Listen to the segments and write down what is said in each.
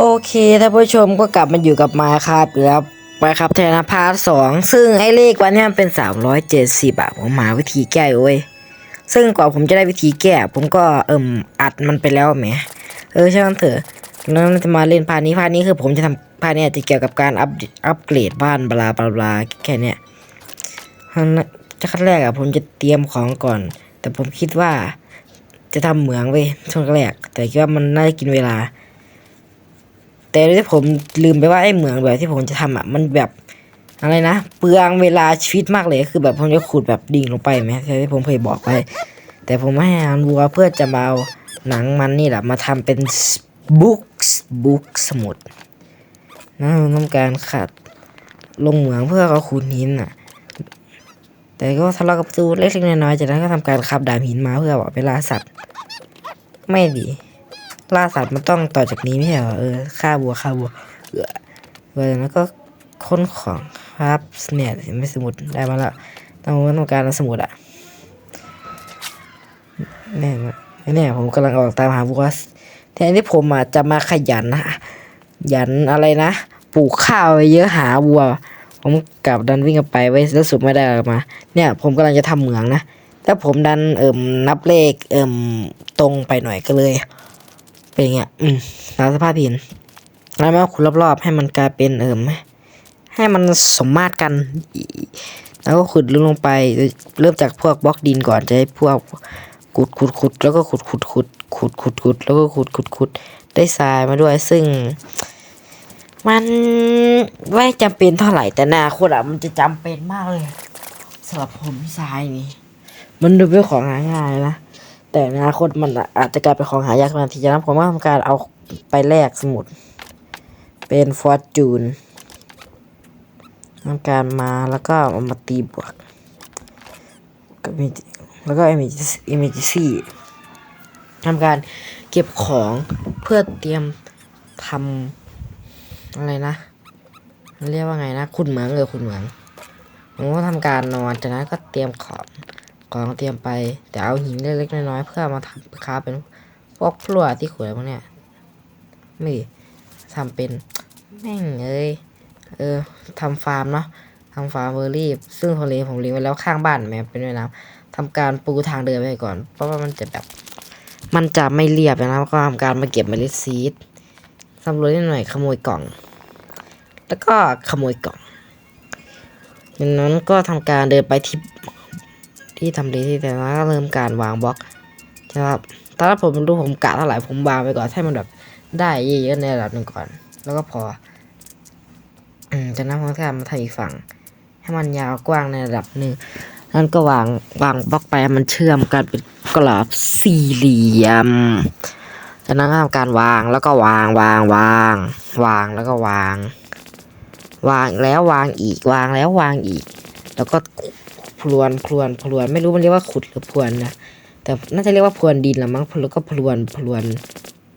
โอเคท่านผู้ชมก็กลับมาอยู่กับมาครับแล้วไปครับแทนพาร์ทสองซึ่งไอ้เลขวันนี้มันเป็นสามร้อยเจ็ดสิบอะผมหาวิธีแก้เว้ยซึ่งกว่าผมจะได้วิธีแก้ ผมก็เอิ่มอัดมันไปแล้วแหมเออช่างมันเถอะแล้วจะมาเล่นพาร์ทนี้พาร์ทนี้คือผมจะทำพาร์ทเนี้ยจะเกี่ยวกับการอัพอัปเกรดบ้านบลาบลาบลาแค่เนี้ยจะขั้นแรกอะผมจะเตรียมของก่อน แต่ผมคิดว่าจะทำเหมืองเว้ยช่วงแรก แต่คิดว่ามันน่าจะกินเวลา แต่ที่ผมลืมไปว่าไอ้เหมืองแบบที่ผมจะทำอะมันแบบอะไรนะเปลืองเวลาชีวิตมากเลยคือแบบผมจะขุดแบบดิ่งลงไปไหมที่ผมเคยบอกไป แต่ผมให้อาหารวัวเพื่อจะมาเอาหนังมันนี่แหละมาทำเป็นบุ๊กบุ๊กสมุดนะต้องการขัดลงเหมืองเพื่อเอาขุดหินอะ แต่ก็ทะเลาะกับตูเล็กๆน้อยๆจากนั้นก็ทำการขับดาบหินมาเพื่อเอาไปล่าสัตว์ ไม่ดี ล่าสัตว์มันต้องต่อจากนี้ไม่ใช่เหรอเออฆ่าบัวฆ่าบัวเออเออแล้วก็ค้นของครับเนี่ยไม่สมุดได้มาแล้วต้องต้องการสมุดอะแน่นะเนี่ยผมกำลังออกตามหาบัวแทนที่ผมอะจะมาขยันนะยันอะไรนะปลูกข้าวไว้เยอะหาวัว ผมกลับดันวิ่งไปไว้แล้วสุดไม่ได้อะไรมา เนี่ย ผมกำลังจะทำเหมืองนะแต่ผมดันเอิ่มนับเลขเอิ่มตรงไปหน่อยก็เลย เป็นอย่างเงี้ย อืมตามสภาพหิน แล้วมาขุดรอบๆ ให้มันกลายเป็นเอิมให้มันสมมาตรกัน แล้วก็ขุดลึกลงไป เริ่มจากพวกบล็อกดินก่อนจะให้พวกขุดขุดขุดแล้วก็ขุดขุดขุดขุดขุดขุดแล้วก็ขุดขุดขุดได้ทรายมาด้วยซึ่ง มันไม่จำเป็นเท่าไหร่แต่อนาคตอะมันจะจำเป็นมากเลยสำหรับผมทรายนี่ มันดูเป็นของหาง่ายนะ แต่ในอนาคตมันอาจจะกลายเป็นของหายากนาทีจากนั้นผมก็ทำการเอาไปแลกสมุด เป็นฟอร์จูนทำการมาแล้วก็เอามาตีบวกก็มีแล้วก็เอเมจิเอเมจิซี่ทำการเก็บของเพื่อเตรียมทำอะไรนะ เรียกว่าไงนะขุดเหมืองเลยขุดเหมืองผมก็ทำการนอนจากนั้นก็เตรียมของ ของเตรียมไป แต่เอาหินเล็กๆน้อยๆเพื่อมาทำค้าเป็นพวกพลั่วที่ขวดพวกเนี้ยไม่ดิทำเป็นแม่งเอ้ยเออทำฟาร์มเนาะทำฟาร์มเบอร์รี่ ซึ่งทะเลผมเลี้ยงไว้แล้วข้างบ้านแม่เป็นแม่น้ำทำการปูทางเดินไปก่อน เพราะว่ามันจะแบบ มันจะไม่เรียบนะก็ทำการมาเก็บเมล็ดซีดสำรวจนิดหน่อยขโมยกล่อง แล้วก็ขโมยกล่องจากนั้นก็ทำการเดินไปที่ ที่ทำเลที่แต่ละก็เริ่มการวางบล็อกใช่ครับตอนแรกผมรู้ผมกะเท่าไหร่ผมวางไปก่อนให้มันแบบได้เยอะๆในระดับหนึ่งก่อน แล้วก็พออืมจากนั้นผมก็มาทำอีกฝั่ง ให้มันยาวกว้างในระดับหนึ่งนั่นก็วางวางบล็อกไปมันเชื่อมกันเป็นกรอบสี่เหลี่ยมจากนั้นก็ทำการวางแล้วก็วางวางวาง วางแล้วก็วาง วางแล้ววางอีกวางแล้ววางอีก แล้วก็ พลวนพลวนพลวนไม่รู้มันเรียกว่าขุดหรือพรวนนะแต่น่าจะเรียกว่าพรวนดินละมั้งแล้วก็พลวนพลวน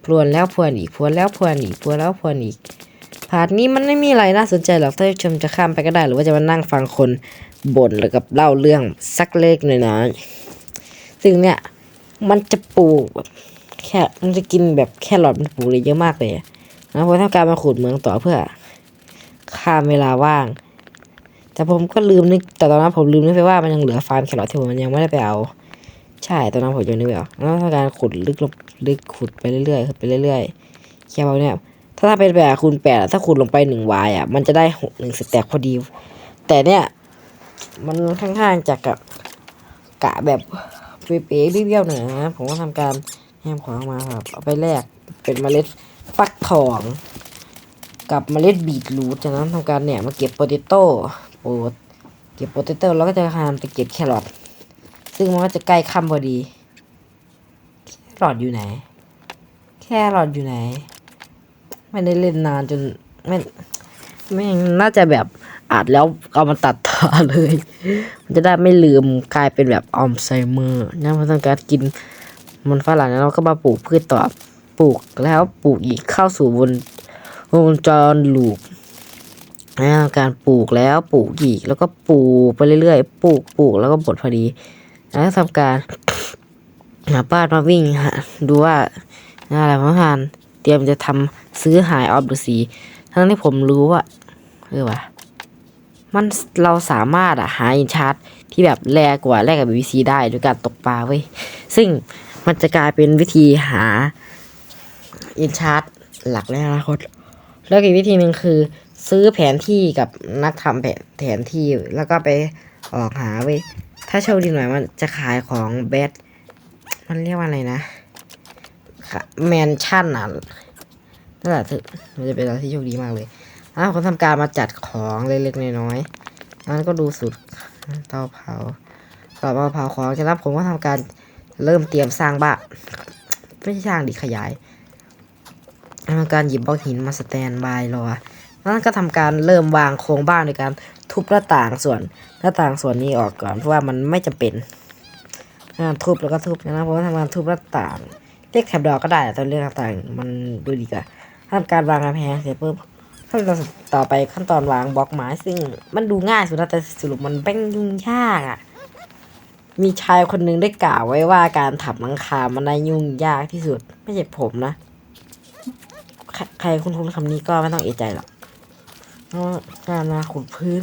พลวนแล้วพรวนอีกพรวนแล้วพรวนอีกพรวนแล้วพรวนอีกพาร์ทนี้มันไม่มีอะไรน่าสนใจหรอกถ้าชมจะข้ามไปก็ได้ หรือว่าจะมานั่งฟังคนบ่นหรือกับเล่าเรื่องสักเล็กหน่อยๆซึ่งเนี่ยมันจะปลูกแบบแค่มันจะกินแบบแค่หลอดมันปลูกเลยเยอะมากเลยนะเพราะทำการมาขุดเมืองต่อเพื่อข้ามเวลาว่าง แต่ผมก็ลืมนึกแต่ตอนนั้นผมลืมนึกไปว่ามันยังเหลือฟาร์มแครอทที่ผมมันยังไม่ได้ไปเอาใช่ตอนนั้นผมยังนึกไม่ออกแล้วทำการขุดลึกลงลึกขุดไปเรื่อยๆขุดไปเรื่อยๆแค่ว่าเนี่ยถ้าถ้าเป็นแบบคูณแปดถ้าขุดลงไปหนึ่งวายอะมันจะได้หกหนึ่งสแต็กพอดี แต่เนี่ยมันค่อนข้างจะกับกะแบบเป๊ะๆเบี้ยวๆหน่อยนะผมก็ทำการแยมของมาครับเอาไปแลกเป็นเมล็ดฟักทอง กับเมล็ดบีทรูทจากนั้นทำการเนี่ยมาเก็บโปเตโต้โปดเก็บโปเตโต้แล้วก็จะพานไปเก็บแครอทซึ่งมันก็จะใกล้ค่ำพอดีแครอทอยู่ไหน แครอทอยู่ไหน ไม่ได้เล่นนานจนไม่ไม่น่าจะแบบอัดแล้วเอามาตัดต่อเลย มันจะได้ไม่ลืมกลายเป็นแบบอัลไซเมอร์นะเพราะต้องการกินมันฝรั่งแล้วเราก็มาปลูกพืชต่อปลูกแล้วปลูกอีกเข้าสู่วง วงจรลูปการปลูกแล้วปลูกอีกแล้วก็ปลูกไปเรื่อยๆปลูกปลูกแล้วก็บดพอดี แล้วทำการหาป้ามาวิ่งฮะดูว่าอะไรมาทานเตรียมจะทำซื้อหายออฟดูซีทั้งที่ผมรู้ว่าเออวะมันเราสามารถอะหาอินชาร์ตที่แบบแรกกว่าแรกกับ BBC ได้โดยการตกปลาเว้ยซึ่งมันจะกลายเป็นวิธีหาอินชาร์ตหลักในอนาคต แล้วอีกวิธีหนึ่งคือ ซื้อแผนที่กับนักทำแผนแผนที่แล้วก็ไปออกหาเว้ยถ้าโชคดีหน่อยมันจะขายของแบดมันเรียกว่าอะไรนะแมนชั่นอะนั่นแหละถึงมันจะเป็นอะไรที่โชคดีมากเลยอ้าวเขาทำการมาจัดของเล็กๆน้อยๆนั้นก็ดูสุดเตาเผาต่อมาเผาของจากนั้นผมก็ทำการเริ่มเตรียมสร้างบ้านไม่ใช่สร้างดิขยาย ทำการหยิบบล็อกหินมาสแตนบายรอแล้วก็ทำการเริ่มวางโครงบ้านโดยการทุบหน้าต่างส่วนหน้าต่างส่วนนี้ออกก่อนเพราะว่ามันไม่จำเป็นทุบแล้วก็ทุบนะผมก็ทำการทุบหน้าต่างเรียกแถบดอกก็ได้แต่ตอนเรียกหน้าต่างมันดูดีกว่าทำการวางกำแพงเสร็จปุ๊บขั้นตอนต่อไปขั้นตอนวางบล็อกไม้ซึ่งมันดูง่ายสุดนะแต่สรุปมันแป้งยุ่งยากอะมีชายคนหนึ่งได้กล่าวไว้ว่าการถับหลังคามันได้ยุ่งยากที่สุด ไม่ใช่ผมนะ ใครครคุ้นๆคำนี้ก็ไม่ต้องเอใจหรอกการมาขุดพื้น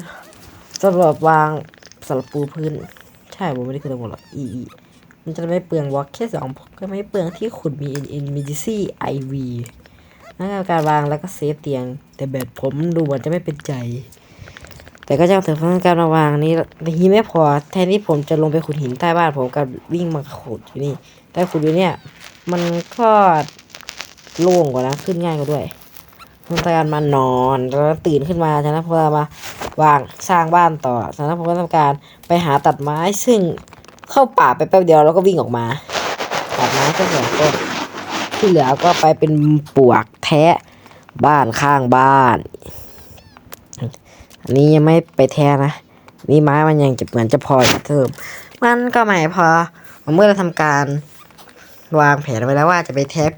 สำหรับวางสำหรับปูพื้น ใช่ผมไม่ได้คือทั้งหมดหรอกอีมันจะไม่เปลืองบล็อกแค่สองก็ไม่เปลืองที่ขุดมีเอ็นมีดิซี่ไอวีนั่นคือการวางแล้วก็เซฟเตียง แต่แบบผมดูมือนจะไม่เป็นใจ แต่ก็จะถึงขั้นการมาวางนี้ทีไม่พอแทนที่ผมจะลงไปขุดหินใต้บ้านผมก็วิ่งมาขุดอยู่นี่แต่ขุดอยู่เนี่ย มันก็ โล่งกว่านะขึ้นง่ายกว่าด้วยมันการมานอนแล้วตื่นขึ้นมาจากนั้นพอมาวางสร้างบ้านต่อจากนั้นผมก็ทำการไปหาตัดไม้ซึ่งเข้าป่าไปแป๊บเดียวแล้วก็วิ่งออกมา ตัดไม้ก็เหลือต้นที่เหลือก็ไปเป็นปวกแทะบ้านข้างบ้าน อันนี้ยังไม่ไปแท้นะนี่ไม้มันยังจะเหมือนจะพอเทิมมันก็ไม่พอเมื่อเราทำการวางแผนไว้แล้วว่าจะไปแทบ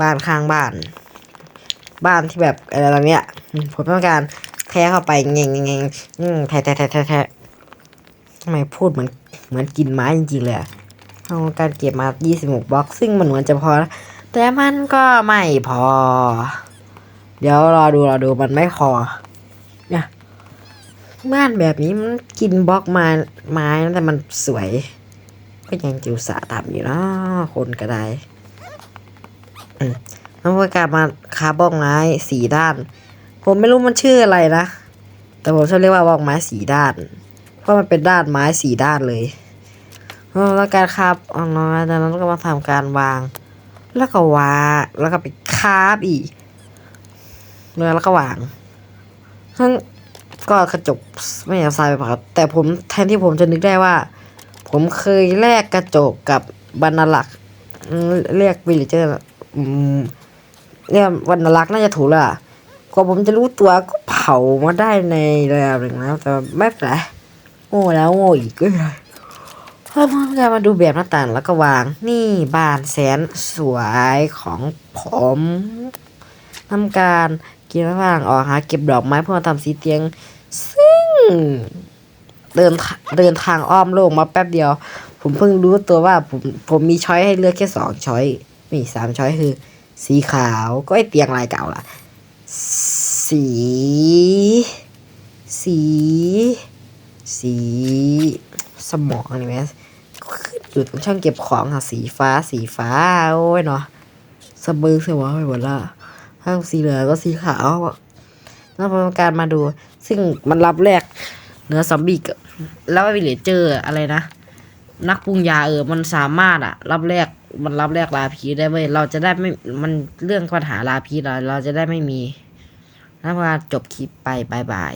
บ้านข้างบ้าน บ้านที่แบบอะไรแบบเนี้ยผมต้องการแทะเข้าไปเงงเงงเงงอืมแทะแทะแทะแทะทำไมพูดเหมือนเหมือนกินไม้จริงๆเลยอะทำการเก็บมา 26 บล็อก ซึ่งมันเหมือนจะพอนะแต่มันก็ไม่พอ เดี๋ยวรอดูรอดูมันไม่พอเนี่ยบ้านแบบนี้มันกินบล็อกไม้ไม้นะแต่มันสวย ก็ยังจิวสาห์ทำอยู่นะคนก็ได้ มแล้วก็กลับมาคาบล็อกไม้สีด้าน ผมไม่รู้มันชื่ออะไรนะ แต่ผมชอบเรียกว่าบอกไม้สีด้าน เพราะมันเป็นด้านไม้สีด้านเลยแล้วการคาบเอาน้อยจากนั้นก็มาทำการวาง แล้วก็วางแล้วก็ไปคาบอีกแล้วก็วางซึ่งก็กระจกไม่เอาทรายไปเผาแต่ผมแทนที่ผมจะนึกได้ว่า ผมเคยแลกกระจกกับบรรลักษ์เรียกวิลเลเจอร์ อืมเรียกบรรลักน่าจะถูกและกว่าผมจะรู้ตัวก็เผามาได้ในระดับหนึ่งแล้วแต่ไม่เป็นไรโง่แล้วโง่อีกก็เลยพอมาการมาดูแบบหน้าต่างแล้วก็วาง นี่บ้านแสนสวยของผมทำการเกี่ยวว่างออกหาเก็บดอกไม้เพื่อทำสีเตียง ซึ่ง เดินเดินทางอ้อมโลกมาแป๊บเดียว ผมเพิ่งรู้ตัวว่าผมผมมีช้อยให้เลือกแค่สองช้อย มีสามช้อยคือ สีขาวก็ไอเตียงลายเก่าล่ะ สี สี สี สมองนี่ไหมอยู่ตรงช่องเก็บของค่ะสีฟ้าสีฟ้า โอ้ยเนาะสะบือสมองไปหมดละถ้าสีเหลืองก็สีขาวแล้วพอการมาดู ซึ่งมันรับแรกเนื้อซอมบี้กับแล้ววิลเลเจอร์อะไรนะ นักปรุงยาเออ มันสามารถอะรับแรก มันรับแรกลาพีได้เว้ยเราจะได้ไม่มันเรื่องปัญหาลาพีเราเราจะได้ไม่มีแล้วพาจบคลิปไปบายบาย